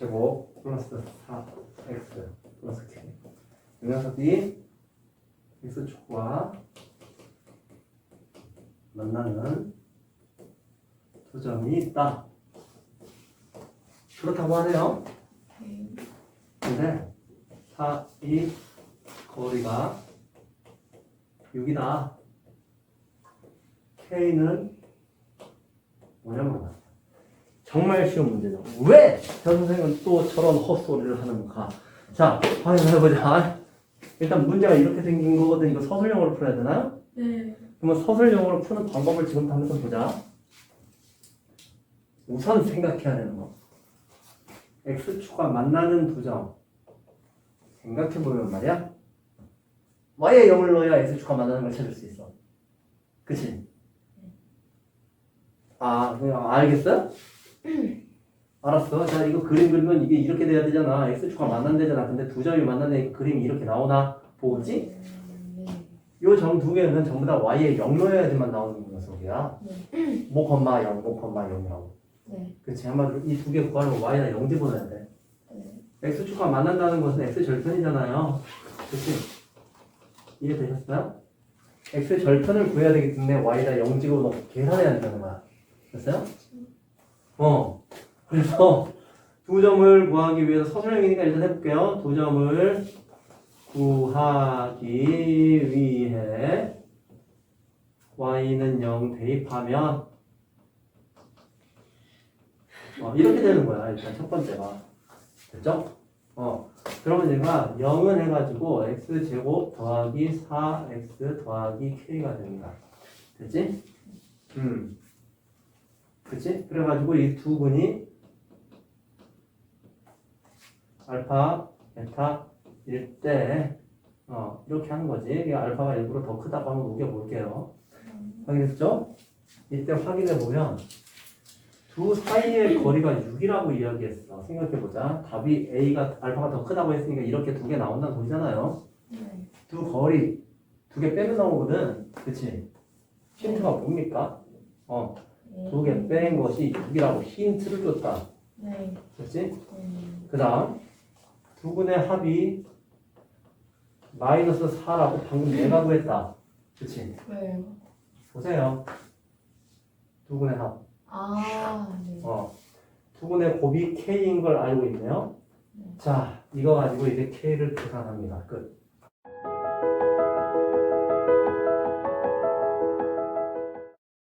제곱 플러스 4x 플러스 k. 이 녀석이 x축과 만나는 두 점이 있다. 그렇다고 하네요. 근데 4, 이 거리가 6이다. K는 뭐냐면 정말 쉬운 문제죠. 왜 저 선생은 또 저런 헛소리를 하는가? 자, 확인해보자. 일단 문제가 이렇게 생긴 거거든. 이거 서술형으로 풀어야 되나? 네. 그러면 서술형으로 푸는 방법을 지금 하면서 보자. 우선 생각해야 되는 거. X축과 만나는 두 점. 생각해보면 말이야. Y에 0을 넣어야 X축과 만나는 걸 찾을 수 있어. 그치? 아, 그냥 알겠어? 알았어. 자, 이거 그림 그리면 이게 이렇게 돼야 되잖아. X축과 만난대잖아. 근데 두 점이 만나는 그림이 이렇게 나오나? 보지? 네. 요점 두 개는 전부 다 y에 0 넣어야지만 나오는 녀석이야. 뭐 콤마 0, 뭐 콤마 0이라고. 네. 그치 한마디로 이 두 개 구하려면 y나 0 집어넣어야 돼. 네. x축과 만난다는 것은 x 절편이잖아요. 그치? 이해되셨어요? x 절편을 구해야 되기 때문에 y다 0 집어넣고 계산해야 된다는 거야. 됐어요? 어. 그래서 두 점을 구하기 위해서 서술형이니까 일단 해볼게요. 두 점을 구하기 위해 y는 0 대입하면 어, 이렇게 되는 거야 일단 첫 번째가 됐죠? 어 그러면 얘가 0은 해가지고 x제곱 더하기 4x 더하기 k가 됩니다 됐지? 음 그치? 그래가지고 이 두 분이 알파, 베타 일 때, 어, 이렇게 하는 거지. 이게 알파가 일부러 더 크다고 한번 우겨볼게요. 확인했죠? 이때 확인해보면, 두 사이의 거리가 6이라고 이야기했어. 생각해보자. 답이 A가, 알파가 더 크다고 했으니까 이렇게 두 개 나온다는 소리잖아요. 네. 두 거리, 두 개 빼면 나오거든. 그치? 힌트가 뭡니까? 어, 두 개 뺀 것이 6이라고 힌트를 줬다. 네. 그치? 네. 그 다음 두 분의 합이 마이너스 4라고 방금 내가 구했다. 그치? 왜요? 보세요. 두 분의 합. 아, 네. 어. 두 분의 곱이 K인 걸 알고 있네요. 네. 자, 이거 가지고 이제 K를 계산합니다. 끝.